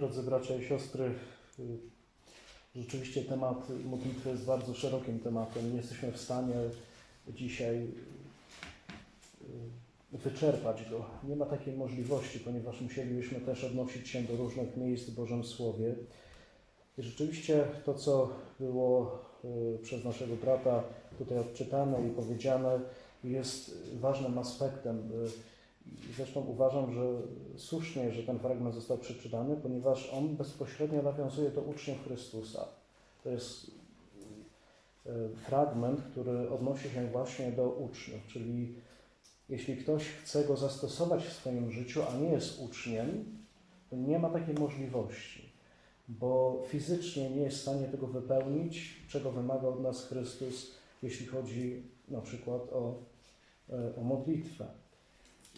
Drodzy bracia i siostry, y, rzeczywiście temat modlitwy jest bardzo szerokim tematem. Nie jesteśmy w stanie dzisiaj y, wyczerpać go. Nie ma takiej możliwości, ponieważ musielibyśmy też odnosić się do różnych miejsc w Bożym Słowie. I rzeczywiście to, co było y, przez naszego brata tutaj odczytane i powiedziane, jest ważnym aspektem. Zresztą uważam, że słusznie, że ten fragment został przeczytany, ponieważ on bezpośrednio nawiązuje do uczniów Chrystusa. To jest e, fragment, który odnosi się właśnie do uczniów, czyli jeśli ktoś chce go zastosować w swoim życiu, a nie jest uczniem, to nie ma takiej możliwości, bo fizycznie nie jest w stanie tego wypełnić, czego wymaga od nas Chrystus, jeśli chodzi na przykład o, e, o modlitwę.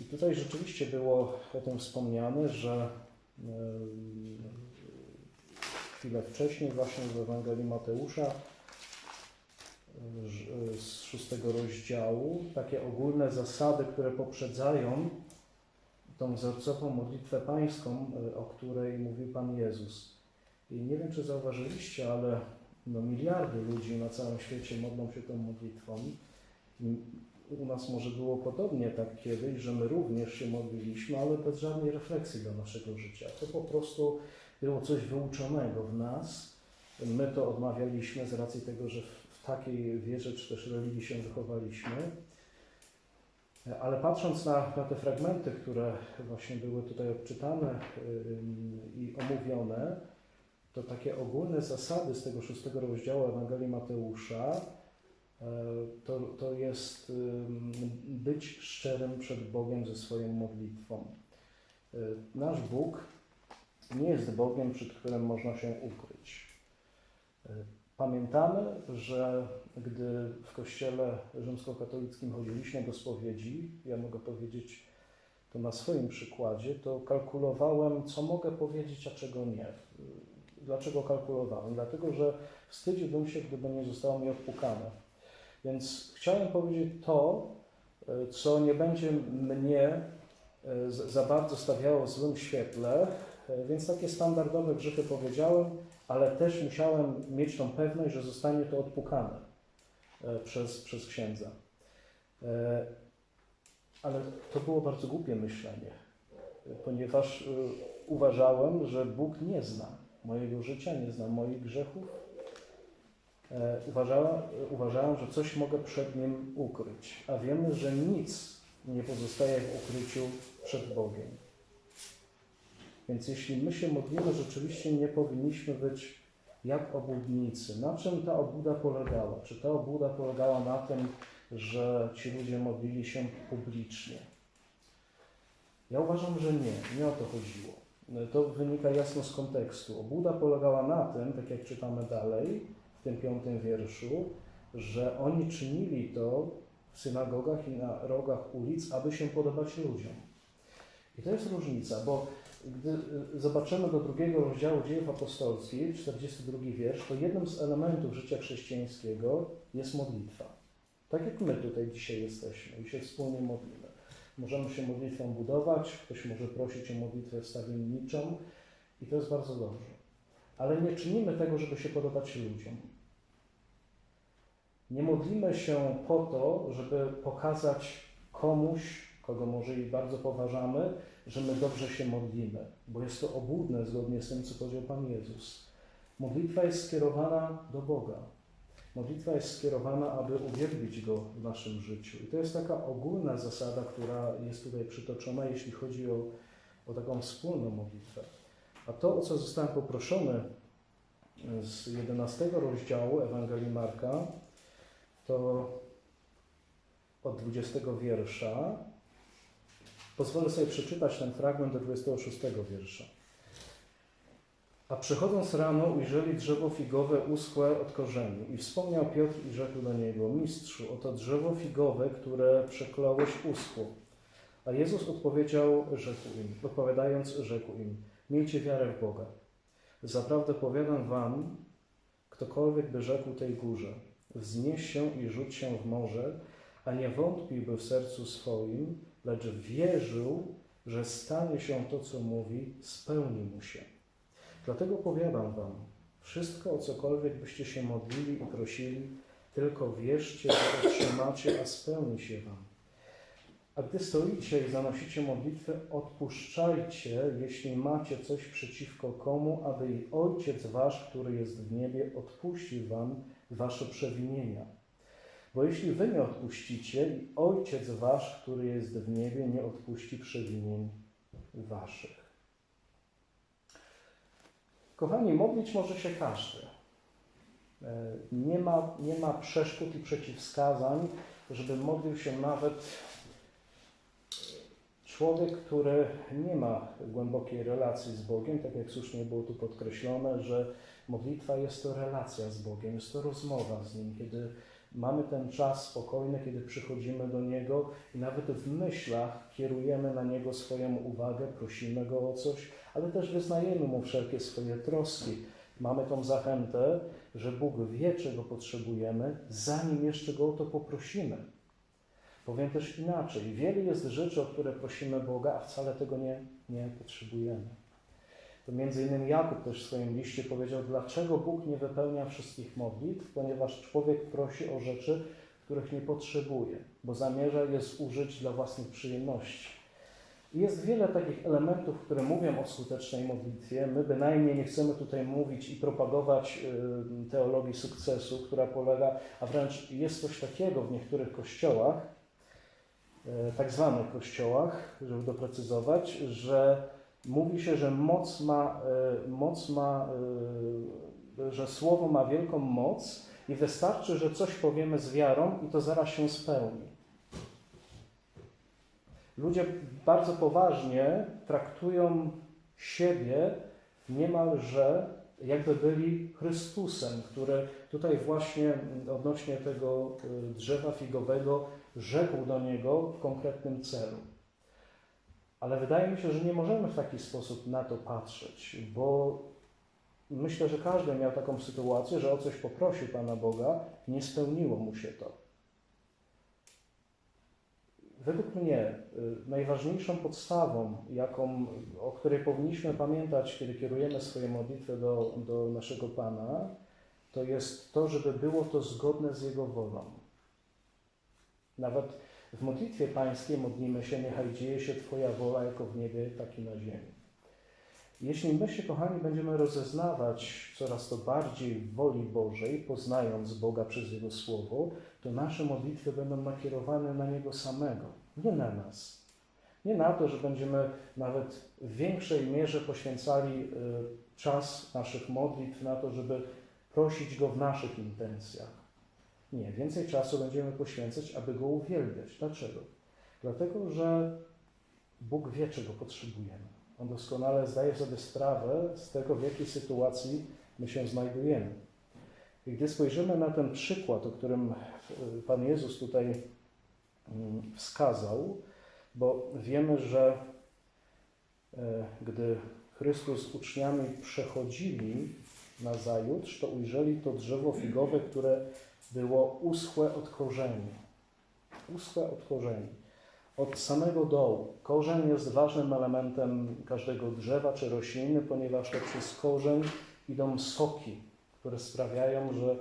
I tutaj rzeczywiście było o tym wspomniane, że em, chwilę wcześniej właśnie w Ewangelii Mateusza ż- z szóstego rozdziału takie ogólne zasady, które poprzedzają tą wzorcową modlitwę pańską, e, o której mówił Pan Jezus. I nie wiem, czy zauważyliście, ale no, miliardy ludzi na całym świecie modlą się tą modlitwą. U nas może było podobnie tak kiedyś, że my również się modliliśmy, ale bez żadnej refleksji do naszego życia. To po prostu było coś wyuczonego w nas. My to odmawialiśmy z racji tego, że w takiej wierze czy też religii się wychowaliśmy. Ale patrząc na, na te fragmenty, które właśnie były tutaj odczytane i omówione, to takie ogólne zasady z tego szóstego rozdziału Ewangelii Mateusza to, to jest być szczerym przed Bogiem ze swoją modlitwą. E, Nasz Bóg nie jest Bogiem, przed którym można się ukryć. E, Pamiętamy, że gdy w kościele rzymskokatolickim chodziliśmy do spowiedzi, ja mogę powiedzieć to na swoim przykładzie, to kalkulowałem, co mogę powiedzieć, a czego nie. Dlaczego kalkulowałem? Dlatego, że wstydziłbym się, gdyby nie zostało mi odpukane. Więc chciałem powiedzieć to, e, co nie będzie mnie e, za bardzo stawiało w złym świetle, e, więc takie standardowe grzechy powiedziałem, ale też musiałem mieć tą pewność, że zostanie to odpukane przez, przez księdza. Ale to było bardzo głupie myślenie, ponieważ uważałem, że Bóg nie zna mojego życia, nie zna moich grzechów. E, Uważałem, uważałem, że coś mogę przed Nim ukryć, a wiemy, że nic nie pozostaje w ukryciu przed Bogiem. Więc jeśli my się modlimy, rzeczywiście nie powinniśmy być jak obłudnicy. Na czym ta obłuda polegała? Czy ta obłuda polegała na tym, że ci ludzie modlili się publicznie? Ja uważam, że nie. Nie o to chodziło. To wynika jasno z kontekstu. Obłuda polegała na tym, tak jak czytamy dalej, w tym piątym wierszu, że oni czynili to w synagogach i na rogach ulic, aby się podobać ludziom. I to jest różnica, bo gdy y, zobaczymy do drugiego rozdziału dziejów apostolskich, 42 wiersz, to jednym z elementów życia chrześcijańskiego jest modlitwa. Tak jak my tutaj dzisiaj jesteśmy i się wspólnie modlimy. Możemy się modlitwą budować, ktoś może prosić o modlitwę wstawienniczą i to jest bardzo dobrze. Ale nie czynimy tego, żeby się podobać ludziom. Nie modlimy się po to, żeby pokazać komuś, kogo może i bardzo poważamy, że my dobrze się modlimy, bo jest to obłudne zgodnie z tym, co powiedział Pan Jezus. Modlitwa jest skierowana do Boga. Modlitwa jest skierowana, aby uwielbić Go w naszym życiu. I to jest taka ogólna zasada, która jest tutaj przytoczona, jeśli chodzi o, o taką wspólną modlitwę. A to, o co zostałem poproszony z 11 rozdziału Ewangelii Marka, to od 20 wiersza. Pozwolę sobie przeczytać ten fragment do 26 wiersza. A przychodząc rano ujrzeli drzewo figowe uschłe od korzeni. I wspomniał Piotr i rzekł do niego, Mistrzu, oto drzewo figowe, które przekląłeś uschło. A Jezus odpowiedział, rzekł im, odpowiadając, rzekł im, miejcie wiarę w Boga. Zaprawdę powiadam wam, ktokolwiek by rzekł tej górze, wznieś się i rzuć się w morze, a nie wątpiłby w sercu swoim, lecz wierzył, że stanie się to, co mówi, spełni mu się. Dlatego powiadam wam, wszystko o cokolwiek byście się modlili i prosili, tylko wierzcie, że otrzymacie, a spełni się wam. A gdy stoicie i zanosicie modlitwę, odpuszczajcie, jeśli macie coś przeciwko komu, aby i Ojciec Wasz, który jest w niebie, odpuścił Wam Wasze przewinienia. Bo jeśli Wy nie odpuścicie, Ojciec Wasz, który jest w niebie, nie odpuści przewinień Waszych. Kochani, modlić może się każdy. E, nie ma, nie ma przeszkód i przeciwwskazań, żeby modlił się nawet człowiek, który nie ma głębokiej relacji z Bogiem, tak jak słusznie było tu podkreślone, że modlitwa jest to relacja z Bogiem, jest to rozmowa z Nim, kiedy mamy ten czas spokojny, kiedy przychodzimy do Niego i nawet w myślach kierujemy na Niego swoją uwagę, prosimy Go o coś, ale też wyznajemy Mu wszelkie swoje troski. Mamy tą zachętę, że Bóg wie, czego potrzebujemy, zanim jeszcze Go o to poprosimy. Powiem też inaczej. Wiele jest rzeczy, o które prosimy Boga, a wcale tego nie, nie potrzebujemy. To między innymi Jakub też w swoim liście powiedział, dlaczego Bóg nie wypełnia wszystkich modlitw, ponieważ człowiek prosi o rzeczy, których nie potrzebuje, bo zamierza je zużyć dla własnych przyjemności. I jest wiele takich elementów, które mówią o skutecznej modlitwie. My bynajmniej nie chcemy tutaj mówić i propagować y, teologii sukcesu, która polega, a wręcz jest coś takiego w niektórych kościołach, y, tak zwanych kościołach, żeby doprecyzować, że mówi się, że moc ma, y, moc ma że słowo ma wielką moc i wystarczy, że coś powiemy z wiarą i to zaraz się spełni. Ludzie bardzo poważnie traktują siebie niemalże jakby byli Chrystusem, który tutaj właśnie odnośnie tego y, drzewa figowego rzekł do niego w konkretnym celu. Ale wydaje mi się, że nie możemy w taki sposób na to patrzeć, bo myślę, że każdy miał taką sytuację, że o coś poprosił Pana Boga, nie spełniło mu się to. Według mnie y, najważniejszą podstawą, jaką, o której powinniśmy pamiętać, kiedy kierujemy swoje modlitwy do, do naszego Pana, to jest to, żeby było to zgodne z Jego wolą. Nawet w modlitwie pańskiej modlimy się, niechaj dzieje się Twoja wola jako w niebie, tak i na ziemi. Jeśli my się, kochani, będziemy rozeznawać coraz to bardziej w woli Bożej, poznając Boga przez Jego Słowo, to nasze modlitwy będą nakierowane na Niego samego, nie na nas. Nie na to, że będziemy nawet w większej mierze poświęcali y, czas naszych modlitw na to, żeby prosić Go w naszych intencjach. Nie, więcej czasu będziemy poświęcać, aby Go uwielbiać. Dlaczego? Dlatego, że Bóg wie, czego potrzebujemy. On doskonale zdaje sobie sprawę z tego, w jakiej sytuacji my się znajdujemy. I gdy spojrzymy na ten przykład, o którym Pan Jezus tutaj mm, wskazał, bo wiemy, że e, gdy Chrystus z uczniami przechodzili na zajutrz, to ujrzeli to drzewo figowe, które było uschłe od korzeni. Uschłe od korzeni od samego dołu. Korzeń jest ważnym elementem każdego drzewa czy rośliny, ponieważ to przez korzeń idą soki, które sprawiają, że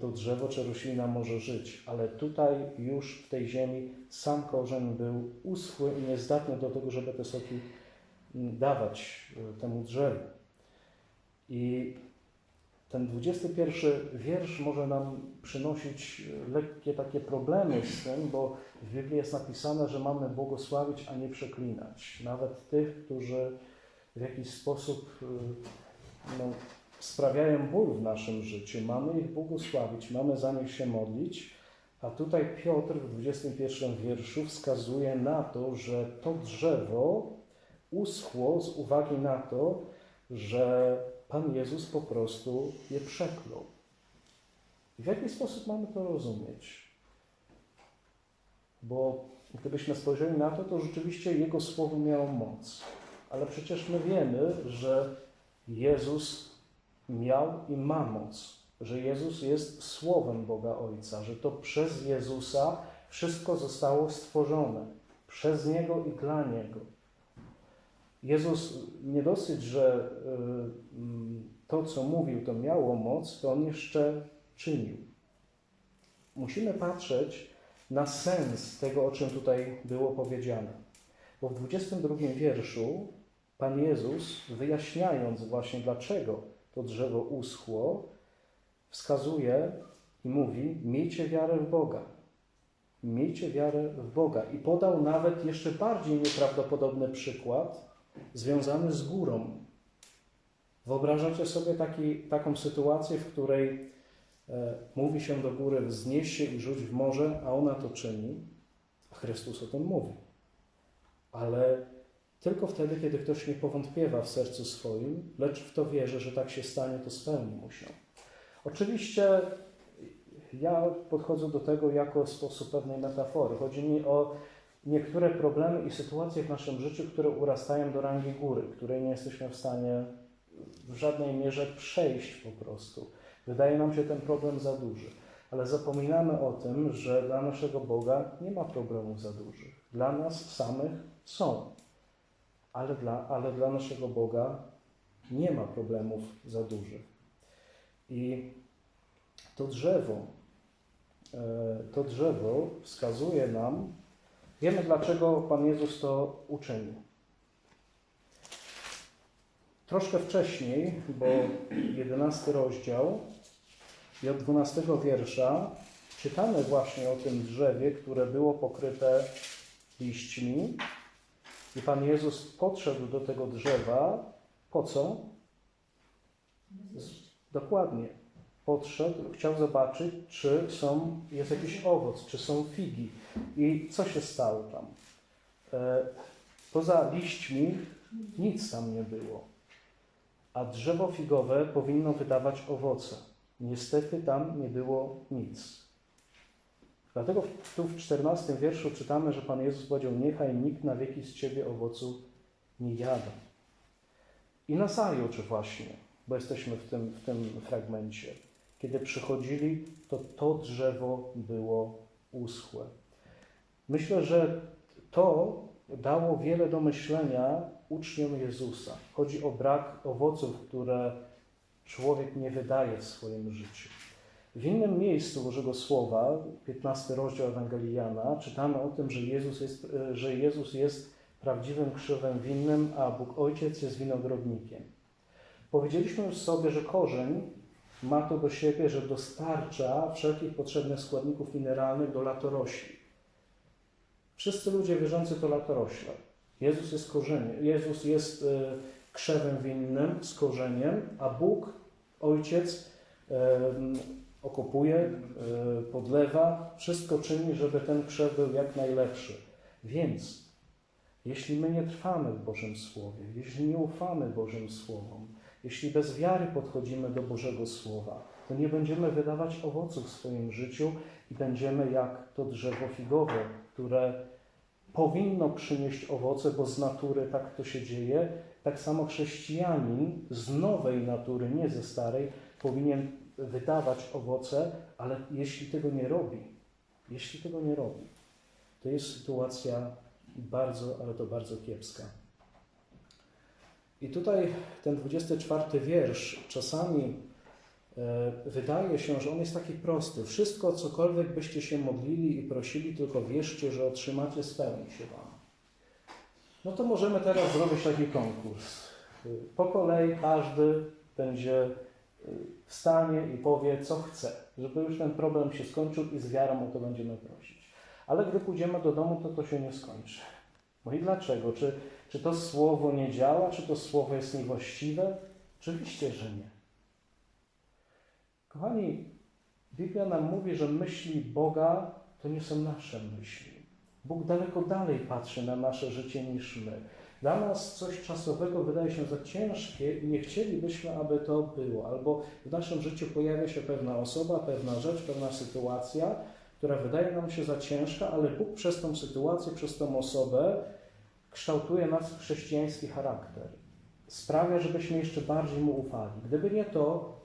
to drzewo czy roślina może żyć. Ale tutaj już w tej ziemi sam korzeń był uschły i niezdatny do tego, żeby te soki dawać e, temu drzewu. I ten 21 wiersz może nam przynosić lekkie takie problemy z tym, bo w Biblii jest napisane, że mamy błogosławić, a nie przeklinać. Nawet tych, którzy w jakiś sposób y, no, sprawiają ból w naszym życiu. Mamy ich błogosławić, mamy za nich się modlić, a tutaj Piotr w 21 wierszu wskazuje na to, że to drzewo uschło z uwagi na to, że Pan Jezus po prostu je przeklął. I w jaki sposób mamy to rozumieć? Bo gdybyśmy spojrzeli na to, to rzeczywiście Jego słowo miało moc. Ale przecież my wiemy, że Jezus miał i ma moc. Że Jezus jest Słowem Boga Ojca. Że to przez Jezusa wszystko zostało stworzone. Przez Niego i dla Niego. Jezus nie dosyć, że mm, to, co mówił, to miało moc, to on jeszcze czynił. Musimy patrzeć na sens tego, o czym tutaj było powiedziane. Bo w 22 wierszu Pan Jezus, wyjaśniając właśnie dlaczego to drzewo uschło, wskazuje i mówi: Miejcie wiarę w Boga. Miejcie wiarę w Boga. I podał nawet jeszcze bardziej nieprawdopodobny przykład związany z górą. Wyobrażacie sobie taki, taką sytuację, w której e, mówi się do góry wznieś się i rzuć w morze, a ona to czyni. A Chrystus o tym mówi. Ale tylko wtedy, kiedy ktoś nie powątpiewa w sercu swoim, lecz w to wierzy, że tak się stanie, to spełni mu się. Oczywiście ja podchodzę do tego jako sposób pewnej metafory. Chodzi mi o niektóre problemy i sytuacje w naszym życiu, które urastają do rangi góry, której nie jesteśmy w stanie w żadnej mierze przejść po prostu. Wydaje nam się ten problem za duży. Ale zapominamy o tym, że dla naszego Boga nie ma problemów za dużych. Dla nas samych są. Ale dla, ale dla naszego Boga nie ma problemów za dużych. I to drzewo, e, to drzewo wskazuje nam, wiemy dlaczego Pan Jezus to uczynił. Troszkę wcześniej, bo 11 rozdział i od 12 wiersza czytamy właśnie o tym drzewie, które było pokryte liśćmi. I Pan Jezus podszedł do tego drzewa. Po co? Dokładnie. Podszedł, chciał zobaczyć, czy są, jest jakiś owoc, czy są figi. I co się stało tam? E, poza liśćmi nic tam nie było. A drzewo figowe powinno wydawać owoce. Niestety tam nie było nic. Dlatego tu w 14 wierszu czytamy, że Pan Jezus powiedział: Niechaj nikt na wieki z ciebie owocu nie jada. I nazajutrz właśnie, bo jesteśmy w tym, w tym fragmencie, kiedy przychodzili, to to drzewo było uschłe. Myślę, że to dało wiele do myślenia uczniom Jezusa. Chodzi o brak owoców, które człowiek nie wydaje w swoim życiu. W innym miejscu Bożego Słowa, 15 rozdział Ewangelii Jana, czytamy o tym, że Jezus jest, że Jezus jest prawdziwym krzywem winnym, a Bóg Ojciec jest winogrodnikiem. Powiedzieliśmy już sobie, że korzeń ma to do siebie, że dostarcza wszelkich potrzebnych składników mineralnych do latorośli. Wszyscy ludzie wierzący to latorośle. Jezus jest korzeniem, Jezus jest krzewem winnym z korzeniem, a Bóg, Ojciec, okopuje, podlewa, wszystko czyni, żeby ten krzew był jak najlepszy. Więc, jeśli my nie trwamy w Bożym Słowie, jeśli nie ufamy Bożym Słowom, jeśli bez wiary podchodzimy do Bożego Słowa, to nie będziemy wydawać owoców w swoim życiu i będziemy jak to drzewo figowe, które powinno przynieść owoce, bo z natury tak to się dzieje. Tak samo chrześcijanin z nowej natury, nie ze starej, powinien wydawać owoce, ale jeśli tego nie robi, jeśli tego nie robi, to jest sytuacja bardzo, ale to bardzo kiepska. I tutaj ten 24 wiersz czasami e, wydaje się, że on jest taki prosty. Wszystko, cokolwiek byście się modlili i prosili, tylko wierzcie, że otrzymacie, spełni się Wam. No to możemy teraz zrobić taki konkurs. Po kolei każdy będzie wstanie i powie, co chce, żeby już ten problem się skończył i z wiarą o to będziemy prosić. Ale gdy pójdziemy do domu, to to się nie skończy. No i dlaczego? Czy, czy to słowo nie działa? Czy to słowo jest niewłaściwe? Oczywiście, że nie. Kochani, Biblia nam mówi, że myśli Boga to nie są nasze myśli. Bóg daleko dalej patrzy na nasze życie niż my. Dla nas coś czasowego wydaje się za ciężkie i nie chcielibyśmy, aby to było. Albo w naszym życiu pojawia się pewna osoba, pewna rzecz, pewna sytuacja, która wydaje nam się za ciężka, ale Bóg przez tą sytuację, przez tą osobę kształtuje nas chrześcijański charakter. Sprawia, żebyśmy jeszcze bardziej Mu ufali. Gdyby nie to,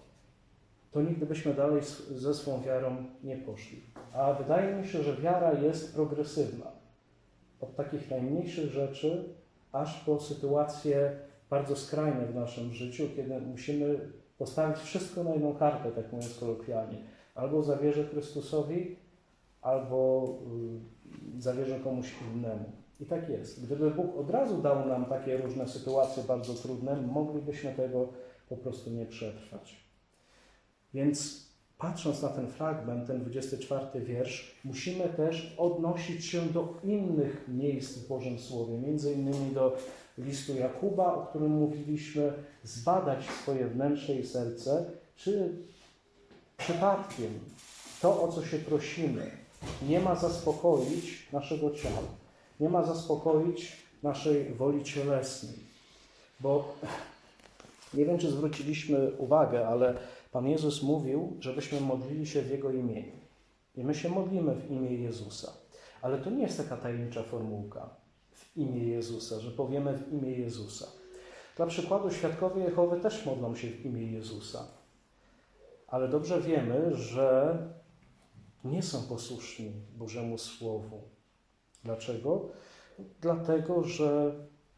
to nigdy byśmy dalej ze swą wiarą nie poszli. A wydaje mi się, że wiara jest progresywna. Od takich najmniejszych rzeczy aż po sytuacje bardzo skrajne w naszym życiu, kiedy musimy postawić wszystko na jedną kartę, tak mówiąc kolokwialnie. Albo zawierzę Chrystusowi, albo y, zawierzę komuś innemu. I tak jest. Gdyby Bóg od razu dał nam takie różne sytuacje bardzo trudne, moglibyśmy tego po prostu nie przetrwać. Więc patrząc na ten fragment, ten 24 wiersz, musimy też odnosić się do innych miejsc w Bożym Słowie, między innymi do listu Jakuba, o którym mówiliśmy, zbadać swoje wnętrze i serce, czy przypadkiem to, o co się prosimy, nie ma zaspokoić naszego ciała, nie ma zaspokoić naszej woli cielesnej. Bo nie wiem, czy zwróciliśmy uwagę, ale Pan Jezus mówił, żebyśmy modlili się w Jego imieniu. I my się modlimy w imię Jezusa. Ale to nie jest taka tajemnicza formułka w imię Jezusa, że powiemy w imię Jezusa. Dla przykładu, świadkowie Jehowy też modlą się w imię Jezusa. Ale dobrze wiemy, że nie są posłuszni Bożemu Słowu. Dlaczego? Dlatego, że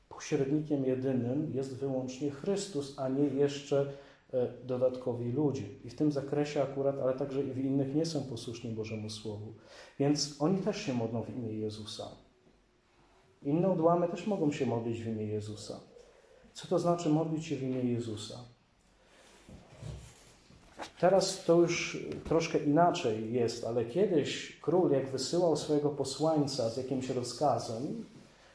pośrednikiem jedynym jest wyłącznie Chrystus, a nie jeszcze e, dodatkowi ludzie. I w tym zakresie akurat, ale także i w innych nie są posłuszni Bożemu Słowu. Więc oni też się modlą w imię Jezusa. Inne odłamy też mogą się modlić w imię Jezusa. Co to znaczy modlić się w imię Jezusa? Teraz to już troszkę inaczej jest, ale kiedyś król, jak wysyłał swojego posłańca z jakimś rozkazem,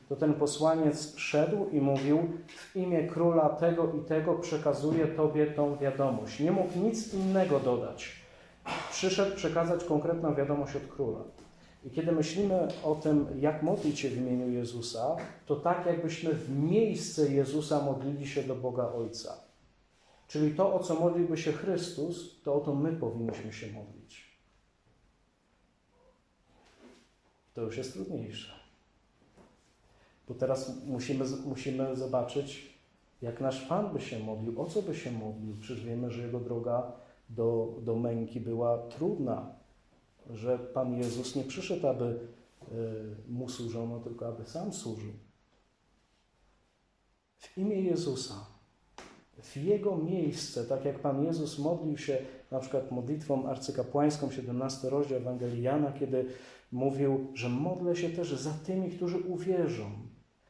to ten posłaniec szedł i mówił: W imię króla tego i tego przekazuję Tobie tą wiadomość. Nie mógł nic innego dodać. Przyszedł przekazać konkretną wiadomość od króla. I kiedy myślimy o tym, jak modlić się w imieniu Jezusa, to tak, jakbyśmy w miejsce Jezusa modlili się do Boga Ojca. Czyli to, o co modliłby się Chrystus, to o to my powinniśmy się modlić. To już jest trudniejsze. Bo teraz musimy, musimy zobaczyć, jak nasz Pan by się modlił, o co by się modlił. Przecież wiemy, że Jego droga do, do męki była trudna, że Pan Jezus nie przyszedł, aby y, Mu służono, tylko aby Sam służył. W imię Jezusa, w Jego miejsce, tak jak Pan Jezus modlił się na przykład modlitwą arcykapłańską, 17 rozdział Ewangelii Jana, kiedy mówił, że modlę się też za tymi, którzy uwierzą.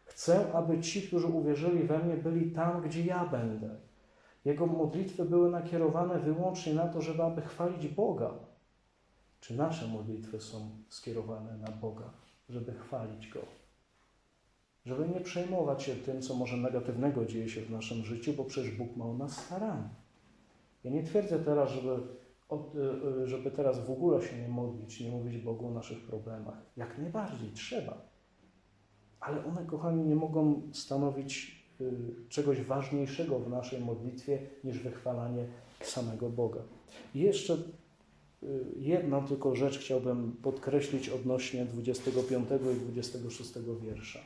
Chcę, aby ci, którzy uwierzyli we mnie, byli tam, gdzie ja będę. Jego modlitwy były nakierowane wyłącznie na to, żeby aby chwalić Boga. Czy nasze modlitwy są skierowane na Boga, żeby chwalić Go? Żeby nie przejmować się tym, co może negatywnego dzieje się w naszym życiu, bo przecież Bóg ma o nas staranie. Ja nie twierdzę teraz, żeby, żeby teraz w ogóle się nie modlić, nie mówić Bogu o naszych problemach. Jak najbardziej trzeba. Ale one, kochani, nie mogą stanowić czegoś ważniejszego w naszej modlitwie niż wychwalanie samego Boga. I jeszcze jedną tylko rzecz chciałbym podkreślić odnośnie 25 i 26 wiersza.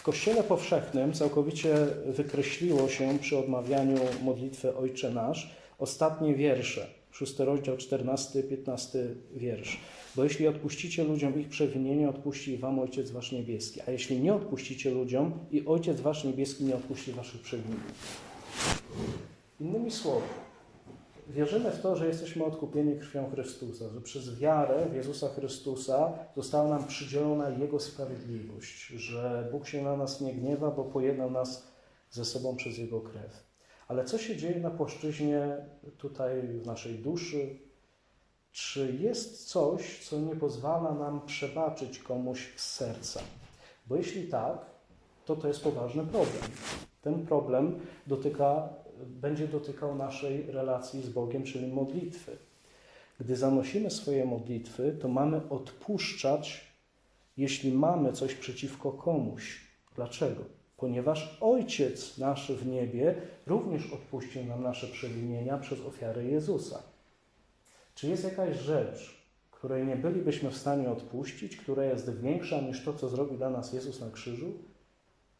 W Kościele Powszechnym całkowicie wykreśliło się przy odmawianiu modlitwy Ojcze Nasz ostatnie wiersze, 6 rozdział, 14, 15 wiersz. Bo jeśli odpuścicie ludziom ich przewinienie, odpuści wam Ojciec Wasz Niebieski. A jeśli nie odpuścicie ludziom, i Ojciec Wasz Niebieski nie odpuści Waszych przewinień. Innymi słowy, wierzymy w to, że jesteśmy odkupieni krwią Chrystusa, że przez wiarę w Jezusa Chrystusa została nam przydzielona Jego sprawiedliwość, że Bóg się na nas nie gniewa, bo pojednał nas ze sobą przez Jego krew. Ale co się dzieje na płaszczyźnie tutaj w naszej duszy? Czy jest coś, co nie pozwala nam przebaczyć komuś z serca? Bo jeśli tak, to to jest poważny problem. Ten problem dotyka będzie dotykał naszej relacji z Bogiem, czyli modlitwy. Gdy zanosimy swoje modlitwy, to mamy odpuszczać, jeśli mamy coś przeciwko komuś. Dlaczego? Ponieważ Ojciec nasz w niebie również odpuścił nam nasze przewinienia przez ofiarę Jezusa. Czy jest jakaś rzecz, której nie bylibyśmy w stanie odpuścić, która jest większa niż to, co zrobił dla nas Jezus na krzyżu?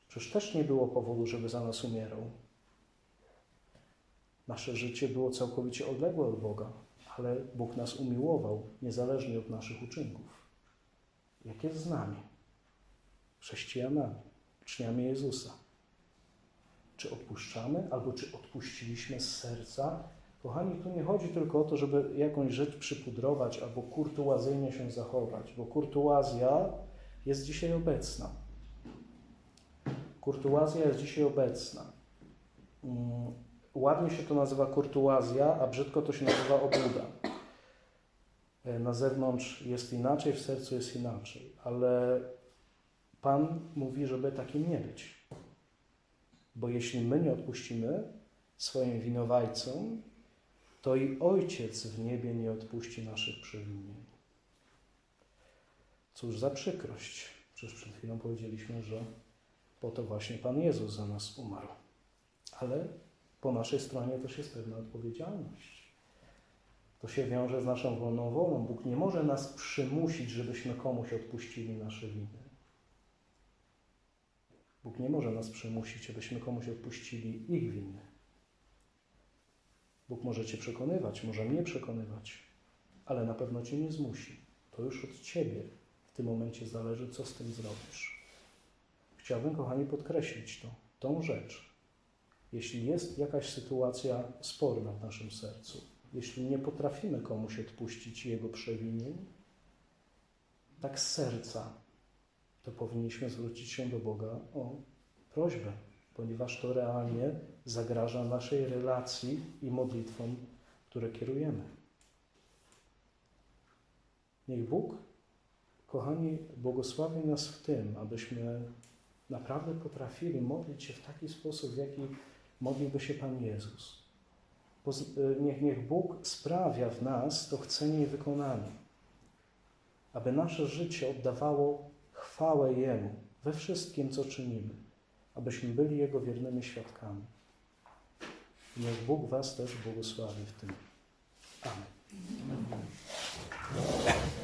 Przecież też nie było powodu, żeby za nas umierał. Nasze życie było całkowicie odległe od Boga, ale Bóg nas umiłował niezależnie od naszych uczynków. Jak jest z nami? chrześcijanami, uczniami Jezusa. Czy odpuszczamy, albo czy odpuściliśmy z serca? Kochani, tu nie chodzi tylko o to, żeby jakąś rzecz przypudrować albo kurtuazyjnie się zachować, bo kurtuazja jest dzisiaj obecna. Kurtuazja jest dzisiaj obecna. Ładnie się to nazywa kurtuazja, a brzydko to się nazywa obłuda. E, Na zewnątrz jest inaczej, w sercu jest inaczej, ale Pan mówi, żeby takim nie być. Bo jeśli my nie odpuścimy swoim winowajcom, to i Ojciec w niebie nie odpuści naszych przewinień. Cóż za przykrość. Przecież przed chwilą powiedzieliśmy, że po to właśnie Pan Jezus za nas umarł. Ale po naszej stronie też jest pewna odpowiedzialność. To się wiąże z naszą wolną wolą. Bóg nie może nas przymusić, żebyśmy komuś odpuścili nasze winy. Bóg nie może nas przymusić, abyśmy komuś odpuścili ich winy. Bóg może Cię przekonywać, może mnie przekonywać, ale na pewno Cię nie zmusi. To już od Ciebie w tym momencie zależy, co z tym zrobisz. Chciałbym, kochani, podkreślić to, tą rzecz. Jeśli jest jakaś sytuacja sporna w naszym sercu, jeśli nie potrafimy komuś odpuścić jego przewinień, tak z serca, to powinniśmy zwrócić się do Boga o prośbę, ponieważ to realnie zagraża naszej relacji i modlitwom, które kierujemy. Niech Bóg, kochani, błogosławi nas w tym, abyśmy naprawdę potrafili modlić się w taki sposób, w jaki modliłby się Pan Jezus. E, niech, niech Bóg sprawia w nas to chcenie i wykonanie, aby nasze życie oddawało chwałę Jemu we wszystkim, co czynimy, abyśmy byli Jego wiernymi świadkami. Niech Bóg Was też błogosławi w tym. Amen. Amen.